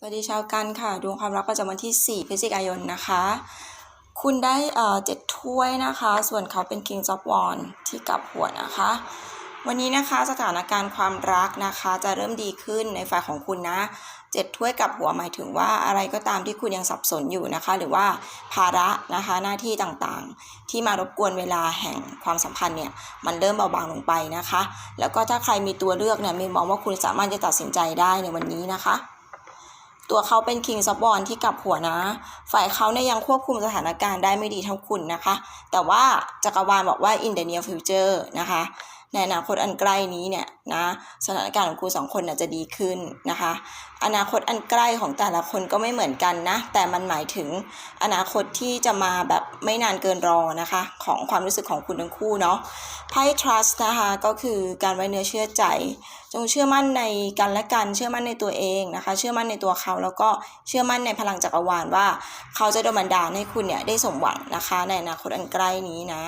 สวัสดีชาวกันค่ะดวงความรักประจำวันที่ 4พฤศจิกายนนะคะ คุณได้เอ่อเจ็ดถ้วยนะคะ ส่วนเขาเป็น King of w a n d ที่กลับหัวนะคะ วันนี้นะคะสถานการณ์ความรักนะคะจะเริ่มดีขึ้นในฝ่ายของคุณนะเจ็ดถ้วยกลับหัวหมายถึงว่าอะไรก็ตามที่คุณยังสับสนอยู่นะคะ หรือว่าภาระนะคะหน้าที่ต่างๆ ที่มารบกวนเวลาแห่งความสัมพันธ์เนี่ยมันเริ่มเบาบางลงไปนะคะ แล้วก็ถ้าใครมีตัวเลือกเนี่ยมีมองว่าคุณสามารถจะตัดสินใจได้ในวันนี้นะคะ ตัวเขาเป็นคิงซับบอลที่กลับหัวนะ ฝ่ายเขาเนี่ยยังควบคุมสถานการณ์ได้ไม่ดีเท่าคุณนะคะ แต่ว่าจักรวาลบอกว่า in the near future นะคะ ในอนาคตอันใกล้นี้เนี่ยนะสถานการณ์ของคุณสองคนน่ะจะดีขึ้นนะคะ อนาคตอันใกล้ของแต่ละคนก็ไม่เหมือนกันนะ แต่มันหมายถึงอนาคตที่จะมาแบบไม่นานเกินรอนะคะ ของความรู้สึกของคุณทั้งคู่เนาะไพ่ trust นะคะก็คือการไว้เนื้อเชื่อใจ จงเชื่อมั่นในกันและกันเชื่อมั่นในตัวเองนะคะ เชื่อมั่นในตัวเขาแล้วก็เชื่อมั่นในพลังจักรวาลว่า เขาจะโดนบันดาลให้คุณเนี่ยได้สมหวังนะคะ ในอนาคตอันใกล้นี้นะ